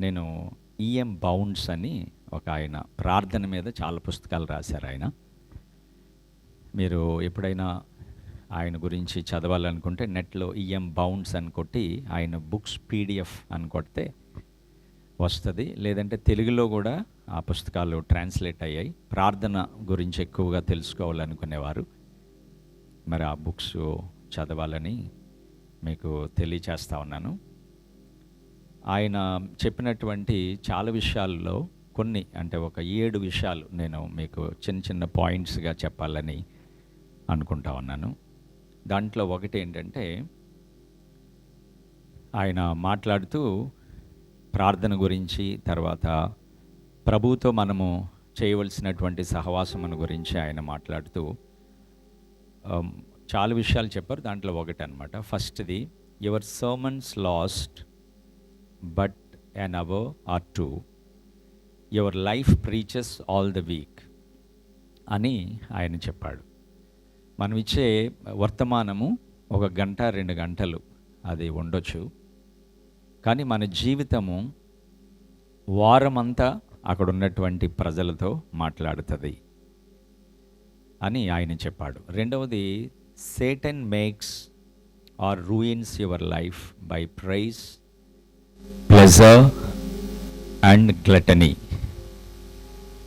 నేను EM bounds అని ఒక ఆయన ప్రార్థన మీద చాలా పుస్తకాలు రాశారు ఆయన. మీరు ఎప్పుడైనా ఆయన గురించి చదవాలనుకుంటే నెట్లో ఈఎం బౌండ్స్ అని కొట్టి ఆయన బుక్స్ పీడిఎఫ్ అని కొడితే వస్తుంది. లేదంటే తెలుగులో కూడా ఆ పుస్తకాలు ట్రాన్స్లేట్ అయ్యాయి. ప్రార్థన గురించి ఎక్కువగా తెలుసుకోవాలనుకునేవారు. మరి ఆ బుక్స్ చదవాలని మీకు తెలియచేస్తా ఉన్నాను. ఆయన చెప్పినటువంటి చాలా విషయాల్లో కొన్ని అంటే ఒక ఏడు విషయాలు నేను మీకు చిన్న చిన్న పాయింట్స్గా చెప్పాలని అనుకుంటా ఉన్నాను. దాంట్లో ఒకటి ఏంటంటే ఆయన మాట్లాడుతూ ప్రార్థన గురించి తర్వాత ప్రభుతో మనము చేయవలసినటువంటి సహవాసమును గురించి ఆయన మాట్లాడుతూ చాలా విషయాలు చెప్పారు. దాంట్లో ఒకటి అనమాట ఫస్ట్ది your sermons last but an hour or two your life preaches all the week అని ఆయన చెప్పాడు. మనం ఇచ్చే వర్తమానము ఒక గంట రెండు గంటలు అది ఉండొచ్చు. కానీ మన జీవితము వారమంతా అక్కడ ఉన్నటువంటి ప్రజలతో మాట్లాడుతుంది అని ఆయన చెప్పాడు. రెండవది Satan makes or ruins your life by praise pleasure and gluttony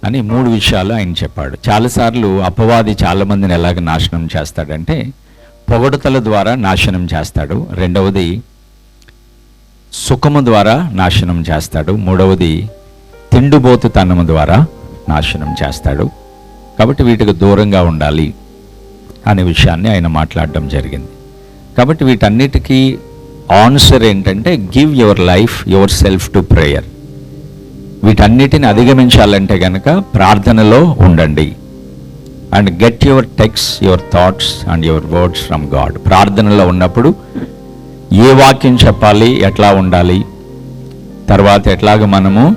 అని మూడు విషయాలు ఆయన చెప్పాడు. చాలాసార్లు అపవాది చాలామందిని ఎలాగ నాశనం చేస్తాడంటే పొగడతల ద్వారా నాశనం చేస్తాడు. రెండవది సుఖము ద్వారా నాశనం చేస్తాడు. మూడవది తిండుబోతుతనము ద్వారా నాశనం చేస్తాడు. కాబట్టి వీటికి దూరంగా ఉండాలి అనే విషయాన్ని ఆయన మాట్లాడడం జరిగింది. కాబట్టి వీటన్నిటికీ ఆన్సర్ ఏంటంటే give your life your self to prayer వీటన్నిటిని అధిగమించాలంటే కనుక ప్రార్థనలో ఉండండి. And get your texts your thoughts and your words from God ప్రార్థనలో ఉన్నప్పుడు ఏ వాక్యం చెప్పాలి ఎట్లా ఉండాలి తర్వాత ఎట్లాగ మనము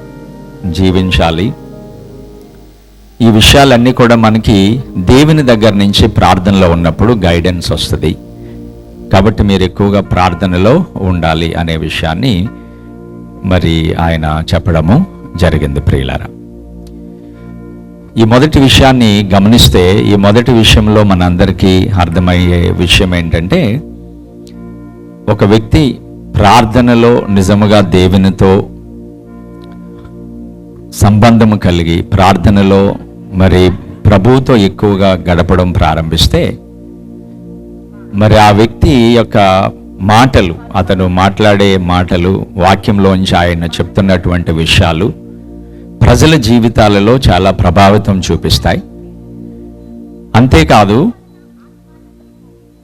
జీవించాలి ఈ విషయాలన్నీ కూడా మనకి దేవుని దగ్గర నుంచి ప్రార్థనలో ఉన్నప్పుడు గైడెన్స్ వస్తుంది. కాబట్టి మీరు ఎక్కువగా ప్రార్థనలో ఉండాలి అనే విషయాన్ని మరి ఆయన చెప్పడము జరిగింది ప్రియులారా. ఈ మొదటి విషయాన్ని గమనిస్తే ఈ మొదటి విషయంలో మనందరికీ అర్థమయ్యే విషయం ఏంటంటే ఒక వ్యక్తి ప్రార్థనలో నిజముగా దేవునితో సంబంధము కలిగి ప్రార్థనలో మరి ప్రభువుతో ఎక్కువగా గడపడం ప్రారంభిస్తే మరి ఆ వ్యక్తి యొక్క మాటలు అతను మాట్లాడే మాటలు వాక్యంలోంచి ఆయన చెప్తున్నటువంటి విషయాలు ప్రజల జీవితాలలో చాలా ప్రభావితం చూపిస్తాయి. అంతేకాదు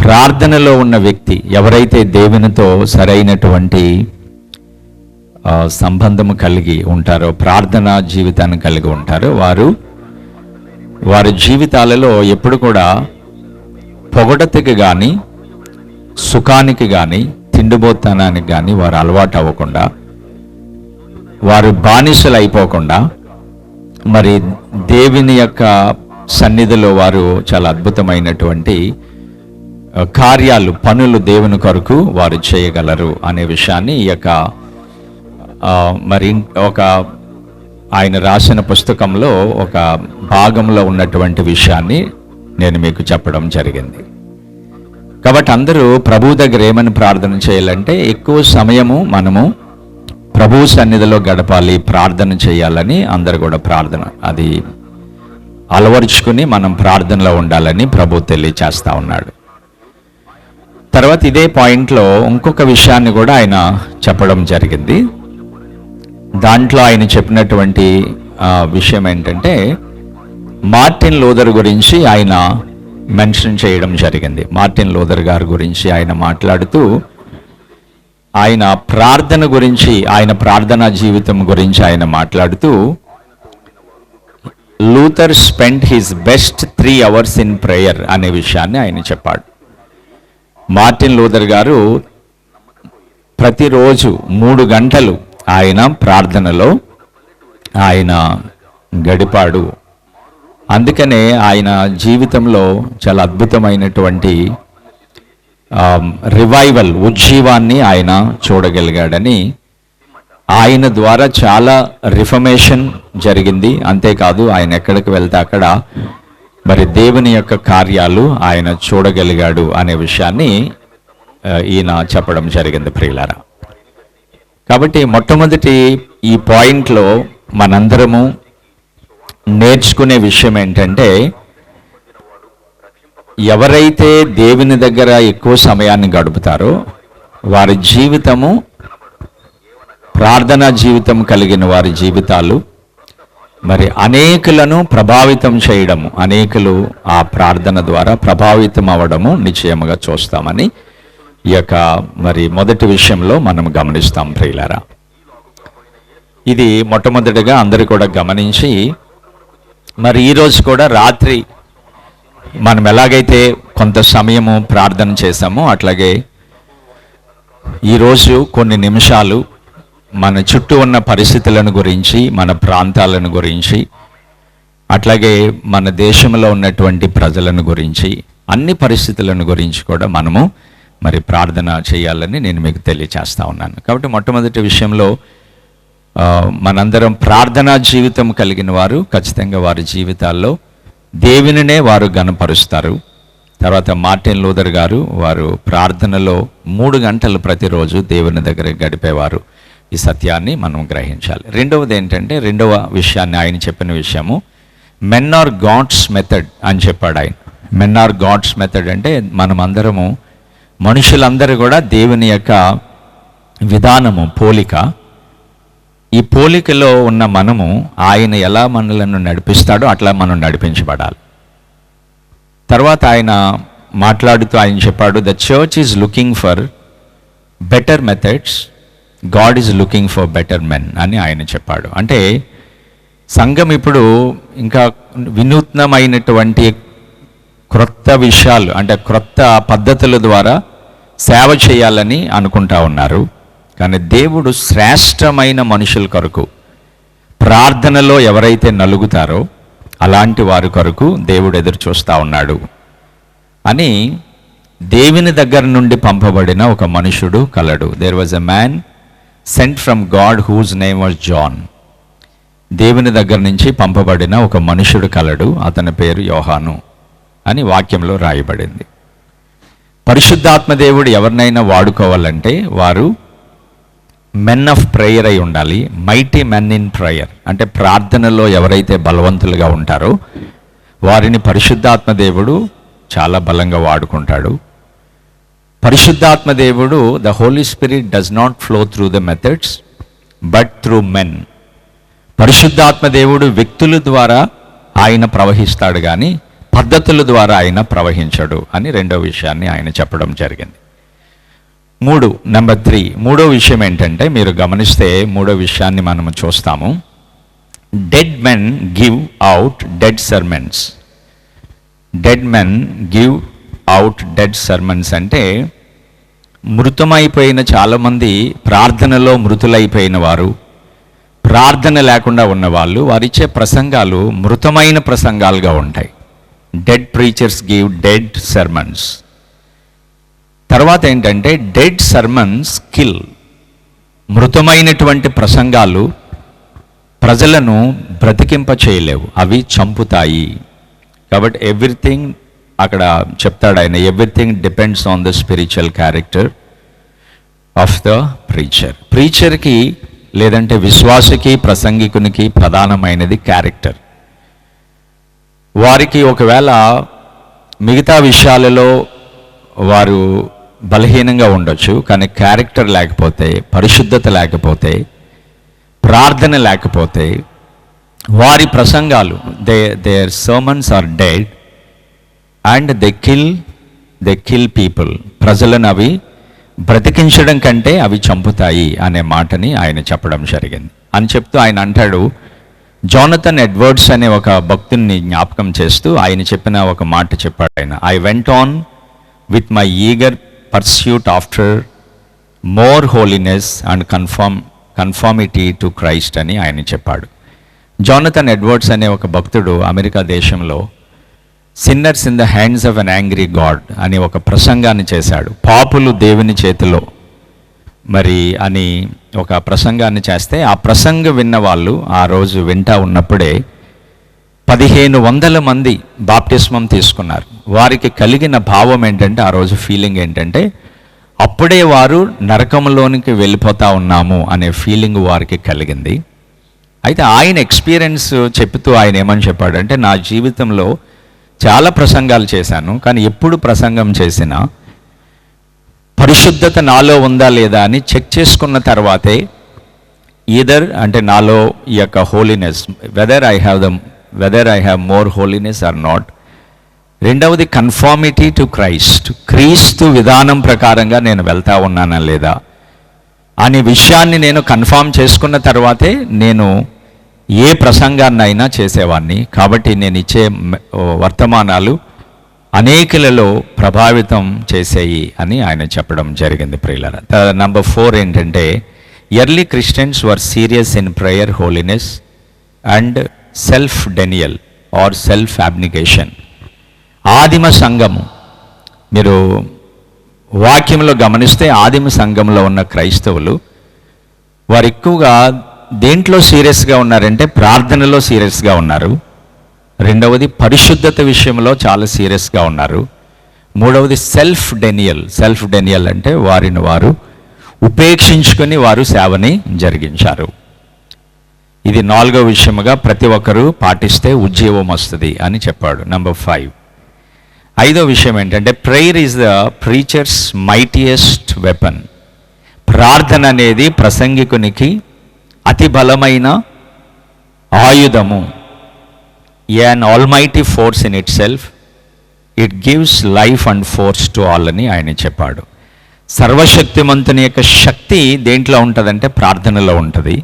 ప్రార్థనలో ఉన్న వ్యక్తి ఎవరైతే దేవునితో సరైనటువంటి సంబంధము కలిగి ఉంటారో ప్రార్థన జీవితాన్ని కలిగి ఉంటారో వారు వారి జీవితాలలో ఎప్పుడు కూడా పొగడతకి కానీ సుఖానికి కానీ తిండిబోతనానికి కానీ వారు అలవాటు అవ్వకుండా వారు బానిసలు అయిపోకుండా మరి దేవుని యొక్క సన్నిధిలో వారు చాలా అద్భుతమైనటువంటి కార్యాలు పనులు దేవుని కొరకు వారు చేయగలరు అనే విషయాన్ని ఈ యొక్క మరి ఒక ఆయన రాసిన పుస్తకంలో ఒక భాగంలో ఉన్నటువంటి విషయాన్ని నేను మీకు చెప్పడం జరిగింది. కాబట్టి అందరూ ప్రభు దగ్గర ఏమని ప్రార్థన చేయాలంటే ఎక్కువ సమయము మనము ప్రభు సన్నిధిలో గడపాలి ప్రార్థన చేయాలని అందరు కూడా ప్రార్థన అది అలవరుచుకుని మనం ప్రార్థనలో ఉండాలని ప్రభు తెలియచేస్తా ఉన్నాడు. తర్వాత ఇదే పాయింట్లో ఇంకొక విషయాన్ని కూడా ఆయన చెప్పడం జరిగింది. దాంట్లో ఆయన చెప్పినటువంటి విషయం ఏంటంటే మార్టిన్ లోదర్ గురించి ఆయన మెన్షన్ చేయడం జరిగింది. మార్టిన్ లోదర్ గారి గురించి ఆయన మాట్లాడుతూ ఆయన ప్రార్థన గురించి ఆయన ప్రార్థనా జీవితం గురించి ఆయన మాట్లాడుతూ Luther spend his best three hours in prayer అనే విషయాన్ని ఆయన చెప్పాడు. మార్టిన్ లూథర్ గారు ప్రతిరోజు మూడు గంటలు ఆయన ప్రార్థనలో ఆయన గడిపాడు. అందుకనే ఆయన జీవితంలో చాలా అద్భుతమైనటువంటి రివైవల్ ఉజ్జీవాన్ని ఆయన చూడగలిగాడని ఆయన ద్వారా చాలా రిఫర్మేషన్ జరిగింది. అంతేకాదు ఆయన ఎక్కడికి వెళ్తే అక్కడ మరి దేవుని యొక్క కార్యాలు ఆయన చూడగలిగాడు అనే విషయాన్ని ఈయన చెప్పడం జరిగింది ప్రియులారా. కాబట్టి మొట్టమొదటి ఈ పాయింట్లో మనందరము నేర్చుకునే విషయం ఏంటంటే ఎవరైతే దేవుని దగ్గర ఎక్కువ సమయాన్ని గడుపుతారో వారి జీవితము ప్రార్థనా జీవితం కలిగిన వారి జీవితాలు మరి అనేకులను ప్రభావితం చేయడము అనేకులు ఆ ప్రార్థన ద్వారా ప్రభావితం అవ్వడము నిశ్చయముగా చూస్తామని ఈ యొక్క మరి మొదటి విషయంలో మనం గమనిస్తాం ప్రియులారా. ఇది మొట్టమొదటిగా అందరూ కూడా గమనించి మరి ఈరోజు కూడా రాత్రి మనం ఎలాగైతే కొంత సమయము ప్రార్థన చేశామో అట్లాగే ఈరోజు కొన్ని నిమిషాలు మన చుట్టూ ఉన్న పరిస్థితులను గురించి మన ప్రాంతాలను గురించి అట్లాగే మన దేశంలో ఉన్నటువంటి ప్రజలను గురించి అన్ని పరిస్థితులను గురించి కూడా మనము మరి ప్రార్థన చేయాలని నేను మీకు తెలియచేస్తా ఉన్నాను. కాబట్టి మొట్టమొదటి విషయంలో మనందరం ప్రార్థనా జీవితం కలిగిన వారు ఖచ్చితంగా వారి జీవితాల్లో దేవునినే వారు గనపరుస్తారు తర్వాత మార్టిన్ లూథర్ గారు వారు ప్రార్థనలో మూడు గంటలు ప్రతిరోజు దేవుని దగ్గర గడిపేవారు. ఈ సత్యాన్ని మనం గ్రహించాలి. రెండవది ఏంటంటే రెండవ విషయాన్ని ఆయన చెప్పిన విషయము మెన్ ఆర్ గాడ్స్ మెథడ్ అని చెప్పాడు ఆయన. మెన్ ఆర్ గాడ్స్ మెథడ్ అంటే మనమందరము మనుషులందరూ కూడా దేవుని యొక్క విధానము పోలిక ఈ పోలికలో ఉన్న మనము ఆయన ఎలా మనలను నడిపిస్తాడో అట్లా మనం నడిపించబడాలి. తర్వాత ఆయన మాట్లాడుతూ ఆయన చెప్పాడు the church is looking for better methods God is looking for better men అని ఆయన చెప్పాడు. అంటే సంఘం ఇప్పుడు ఇంకా వినూత్నమైనటువంటి క్రొత్త విషయాలు అంటే క్రొత్త పద్ధతుల ద్వారా సేవ చేయాలని అనుకుంటా ఉన్నారు. కానీ దేవుడు శ్రేష్టమైన మనుషుల కొరకు ప్రార్థనలో ఎవరైతే నలుగుతారో అలాంటి వారి కొరకు దేవుడు ఎదురు చూస్తూ ఉన్నాడు అని దేవుని దగ్గర నుండి పంపబడిన ఒక మనుషుడు కలడు. There was a man sent from God whose name was John దేవుని దగ్గర నుంచి పంపబడిన ఒక మనుషుడు కలడు అతని పేరు యోహాను అని వాక్యంలో రాయబడింది. పరిశుద్ధాత్మ దేవుడు ఎవరినైనా వాడుకోవాలంటే వారు మెన్ ఆఫ్ ప్రేయర్ అయి ఉండాలి. మైటీ మెన్ ఇన్ ప్రేయర్ అంటే ప్రార్థనలో ఎవరైతే బలవంతులుగా ఉంటారో వారిని పరిశుద్ధాత్మ దేవుడు చాలా బలంగా వాడుకుంటాడు. పరిశుద్ధాత్మ దేవుడు the Holy Spirit does not flow through the methods but through men పరిశుద్ధాత్మ దేవుడు వ్యక్తుల ద్వారా ఆయన ప్రవహిస్తాడు కానీ పద్ధతుల ద్వారా ఆయన ప్రవహించడు అని రెండో విషయాన్ని ఆయన చెప్పడం జరిగింది. మూడు నెంబర్ త్రీ మూడో విషయం ఏంటంటే మీరు గమనిస్తే మూడో విషయాన్ని మనము చూస్తాము. Dead men give out dead sermons dead men give out dead sermons అంటే మృతమైపోయిన చాలామంది ప్రార్థనలో మృతులైపోయిన వారు ప్రార్థన లేకుండా ఉన్నవాళ్ళు వారిచ్చే ప్రసంగాలు మృతమైన ప్రసంగాలుగా ఉంటాయి. Dead preachers give dead sermons తర్వాత ఏంటంటే డెడ్ సర్మన్స్ కిల్ మృతమైనటువంటి ప్రసంగాలు ప్రజలను బ్రతికింప చేయలేవు. అవి చంపుతాయి. కాబట్టి ఎవ్రీథింగ్ అక్కడ చెప్తాడు ఆయన everything depends on the spiritual character of the preacher ప్రీచర్కి లేదంటే విశ్వాసకి ప్రసంగికునికి ప్రధానమైనది క్యారెక్టర్ వారికి ఒకవేళ మిగతా విషయాలలో వారు బలహీనంగా ఉండొచ్చు కానీ క్యారెక్టర్ లేకపోతే పరిశుద్ధత లేకపోతే ప్రార్థన లేకపోతే వారి ప్రసంగాలు they their sermons are dead and they kill they kill people ప్రజలను అవి బ్రతికించడం కంటే అవి చంపుతాయి అనే మాటని ఆయన చెప్పడం జరిగింది. అని చెప్తూ ఆయన అంటాడు జోనథన్ ఎడ్వర్డ్స్ అనే ఒక భక్తుని జ్ఞాపకం చేస్తూ ఆయన చెప్పిన ఒక మాట చెప్పాడు ఆయన. I went on with my eager pursuit after more holiness and conform conformity to Christ అని ఆయన చెప్పాడు. జానథన్ ఎడ్వర్డ్స్ అనే ఒక భక్తుడు అమెరికా దేశంలో sinners in the hands of an angry God అని ఒక ప్రసంగాన్ని చేశాడు. పాపులు దేవుని చేతిలో మరి అని ఒక ప్రసంగాన్ని చేస్తే ఆ ప్రసంగం విన్న వాళ్ళు ఆ రోజు వింటా ఉన్నప్పుడే పదిహేను వందల మంది బాప్టిస్మం తీసుకున్నారు. వారికి కలిగిన భావం ఏంటంటే ఆ రోజు ఫీలింగ్ ఏంటంటే అప్పుడే వారు నరకంలోనికి వెళ్ళిపోతా ఉన్నాము అనే ఫీలింగ్ వారికి కలిగింది. అయితే ఆయన ఎక్స్పీరియన్స్ చెప్తూ ఆయన ఏమని చెప్పాడంటే నా జీవితంలో చాలా ప్రసంగాలు చేశాను కానీ ఎప్పుడు ప్రసంగం చేసినా పరిశుద్ధత నాలో ఉందా లేదా అని చెక్ చేసుకున్న తర్వాతే ఈదర్ అంటే నాలో ఈ యొక్క holiness whether I have the whether I have more holiness or not రెండవది కన్ఫార్మిటీ టు క్రైస్ట్ క్రీస్తు విధానం ప్రకారంగా నేను వెళ్తా ఉన్నానా లేదా? అనే విషయాన్ని నేను కన్ఫామ్ చేసుకున్న తర్వాతే నేను ఏ ప్రసంగాన్నైనా చేసేవాడిని కాబట్టి నేను ఇచ్చే వర్తమానాలు అనేకులలో ప్రభావితం చేసేయి అని ఆయన చెప్పడం జరిగింది ప్రియులర. నంబర్ ఫోర్ ఏంటంటే early Christians were serious in prayer holiness and self denial or self abnegation ఆదిమ సంఘము. మీరు వాక్యంలో గమనిస్తే ఆదిమ సంఘంలో ఉన్న క్రైస్తవులు వారు ఎక్కువగా దేంట్లో సీరియస్గా ఉన్నారంటే ప్రార్థనలో సీరియస్గా ఉన్నారు. రెండవది పరిశుద్ధత విషయంలో చాలా సీరియస్గా ఉన్నారు. మూడవది సెల్ఫ్ డెనియల్ సెల్ఫ్ డెనియల్ అంటే వారిని వారు ఉపేక్షించుకొని వారు సేవని జరిగించారు. ఇది నాలుగో విషయముగా ప్రతి ఒక్కరూ పాటిస్తే ఉద్యోగం వస్తుంది అని చెప్పాడు నెంబర్ ఫైవ్ ఐదో విషయం ఏంటంటే prayer is the preacher's mightiest weapon ప్రార్థన అనేది ప్రసంగికునికి అతి బలమైన ఆయుధము. An almighty force in itself it gives life and force to all అని ఆయన చెప్పాడు. సర్వశక్తిమంతుని యొక్క శక్తి దేంట్లో ఉంటుందంటే ప్రార్థనలో ఉంటుంది.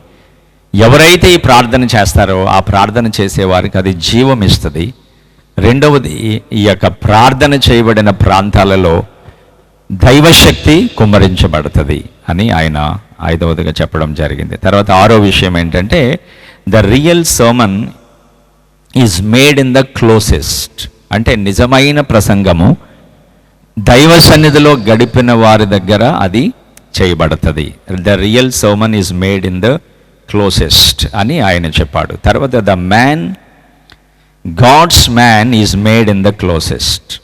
ఎవరైతే ఈ ప్రార్థన చేస్తారో ఆ ప్రార్థన చేసేవారికి అది జీవం ఇస్తుంది. రెండవది ఈ యొక్క ప్రార్థన చేయబడిన ప్రాంతాలలో దైవశక్తి కుమ్మరించబడుతుంది అని ఆయన ఐదవదిగా చెప్పడం జరిగింది. తర్వాత ఆరో విషయం ఏంటంటే the real sermon is made in the closet అంటే నిజమైన ప్రసంగము దైవ సన్నిధిలో గడిపిన వారి దగ్గర అది చేయబడుతుంది. The real sermon is made in the closet అని ఆయన చెప్పాడు. తర్వాత the man God's man is made in the closet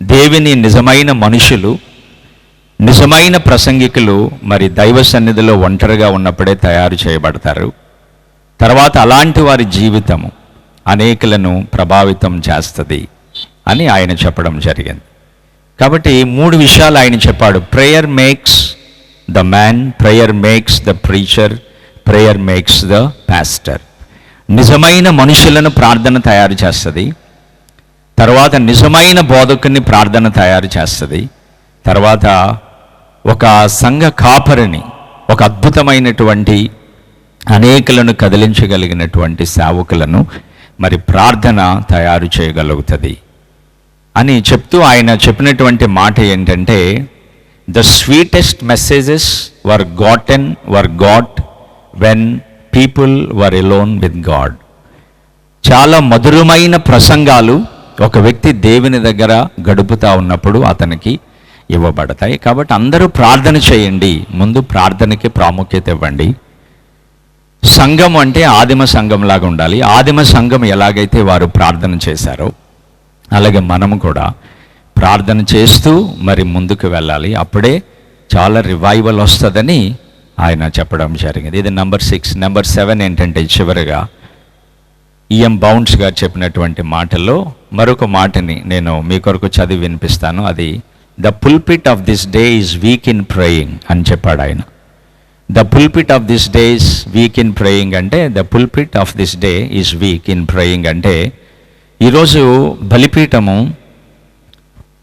దేవిని నిజమైన మనుషులు నిజమైన ప్రసంగికులు మరి దైవ సన్నిధిలో ఒంటరిగా ఉన్నప్పుడే తయారు చేయబడతారు. తర్వాత అలాంటి వారి జీవితము అనేకులను ప్రభావితం చేస్తుంది అని ఆయన చెప్పడం జరిగింది. కాబట్టి మూడు విషయాలు ఆయన చెప్పాడు. Prayer makes the man prayer makes the preacher prayer makes the pastor నిజమైన మనుషులను ప్రార్థన తయారు చేస్తుంది. తర్వాత నిజమైన బోధకుని ప్రార్థన తయారు చేస్తుంది. తర్వాత ఒక సంఘ కాపరిని ఒక అద్భుతమైనటువంటి అనేకులను కదిలించగలిగినటువంటి సేవకులను మరి ప్రార్థన తయారు చేయగలుగుతుంది. అని చెప్తూ ఆయన చెప్పినటువంటి మాట ఏంటంటే the sweetest messages were gotten were got when people were alone with God చాలా మధురమైన ప్రసంగాలు ఒక వ్యక్తి దేవుని దగ్గర గడుపుతా ఉన్నప్పుడు అతనికి ఇవ్వబడతాయి. కాబట్టి అందరూ ప్రార్థన చేయండి. ముందు ప్రార్థనకి ప్రాముఖ్యత ఇవ్వండి. సంఘం అంటే ఆదిమ సంఘం లాగా ఉండాలి. ఆదిమ సంఘం ఎలాగైతే వారు ప్రార్థన చేశారో అలాగే మనము కూడా ప్రార్థన చేస్తూ మరి ముందుకు వెళ్ళాలి. అప్పుడే చాలా రివైవల్ వస్తుందని ఆయన చెప్పడం జరిగింది. ఇది నెంబర్ సిక్స్ నెంబర్ సెవెన్ ఏంటంటే చివరిగా ఈఎం బౌండ్స్ గారు చెప్పినటువంటి మాటల్లో మరొక మాటని నేను మీ కొరకు చదివి వినిపిస్తాను. అది the pulpit of this day is weak in praying అని చెప్పాడు ఆయన. The pulpit of this day is weak in praying అంటే the pulpit of this day is weak in praying అంటే ఈరోజు బలిపీఠము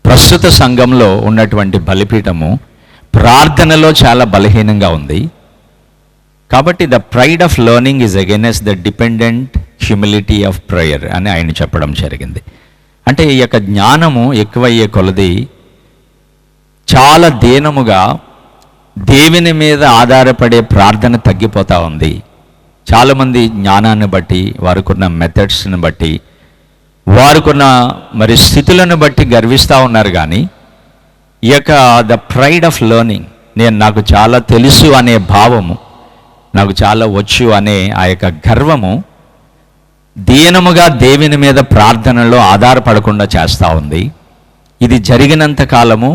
ప్రస్తుత సంఘంలో ఉన్నటువంటి బలిపీఠము ప్రార్థనలో చాలా బలహీనంగా ఉంది. కాబట్టి the pride of learning is against the dependent humility of prayer అని ఆయన చెప్పడం జరిగింది. అంటే ఈ యొక్క జ్ఞానము ఎక్కువయ్యే కొలది చాలా దీనముగా దేవుని మీద ఆధారపడే ప్రార్థన తగ్గిపోతూ ఉంది. చాలామంది జ్ఞానాన్ని బట్టి వారికున్న మెథడ్స్ని బట్టి వారికున్న మరి స్థితులను బట్టి గర్విస్తూ ఉన్నారు కానీ ఈ యొక్క ద ప్రైడ్ ఆఫ్ లెర్నింగ్ నేను నాకు చాలా తెలుసు అనే భావము నాకు చాలా వచ్చు అనే ఆ యొక్క గర్వము దీనముగా దేవుని మీద ప్రార్థనలో ఆధారపడకుండా చేస్తూ ఉంది. ఇది జరిగినంత కాలము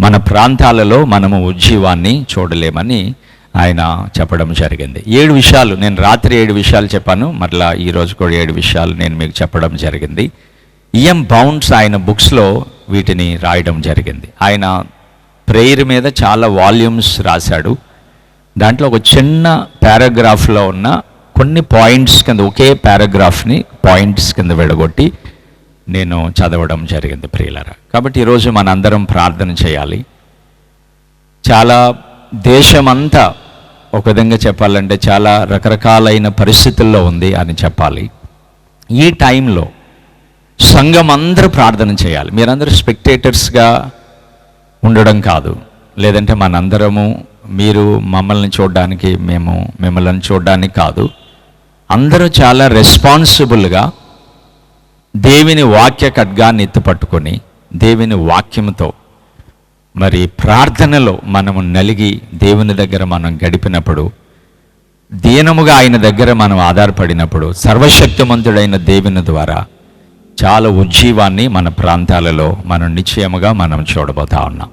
మన ప్రాంతాలలో మనము ఉజ్జీవాన్ని చూడలేమని ఆయన చెప్పడం జరిగింది. ఏడు విషయాలు నేను రాత్రి ఏడు విషయాలు చెప్పాను మరలా ఈరోజు కూడా ఏడు విషయాలు నేను మీకు చెప్పడం జరిగింది. ఈఎం బౌండ్స్ ఆయన బుక్స్లో వీటిని రాయడం జరిగింది. ఆయన ప్రేయర్ మీద చాలా వాల్యూమ్స్ రాశాడు. దాంట్లో ఒక చిన్న పారాగ్రాఫ్లో ఉన్న కొన్ని పాయింట్స్ కింద ఒకే పారాగ్రాఫ్ని పాయింట్స్ కింద విడగొట్టి నేను చదవడం జరిగింది ప్రియులరా. కాబట్టి ఈరోజు మనందరం ప్రార్థన చేయాలి. చాలా దేశమంతా ఒక విధంగా చెప్పాలంటే చాలా రకరకాలైన పరిస్థితుల్లో ఉంది అని చెప్పాలి. ఈ టైంలో సంఘం అందరూ ప్రార్థన చేయాలి. మీరందరూ స్పెక్టేటర్స్గా ఉండడం కాదు. లేదంటే మనందరము మీరు మమ్మల్ని చూడడానికి మేము మిమ్మల్ని చూడడానికి కాదు. అందరూ చాలా రెస్పాన్సిబుల్గా దేవుని వాక్య ఖడ్గాన్ని ఎత్తుపట్టుకొని దేవుని వాక్యంతో మరి ప్రార్థనలో మనము నలిగి దేవుని దగ్గర మనం గడిపినప్పుడు దీనముగా ఆయన దగ్గర మనం ఆధారపడినప్పుడు సర్వశక్తిమంతుడైన దేవుని ద్వారా చాలా ఉజ్జీవాన్ని మన ప్రాంతాలలో మనం నిశ్చయముగా మనం చూడబోతా ఉన్నాం.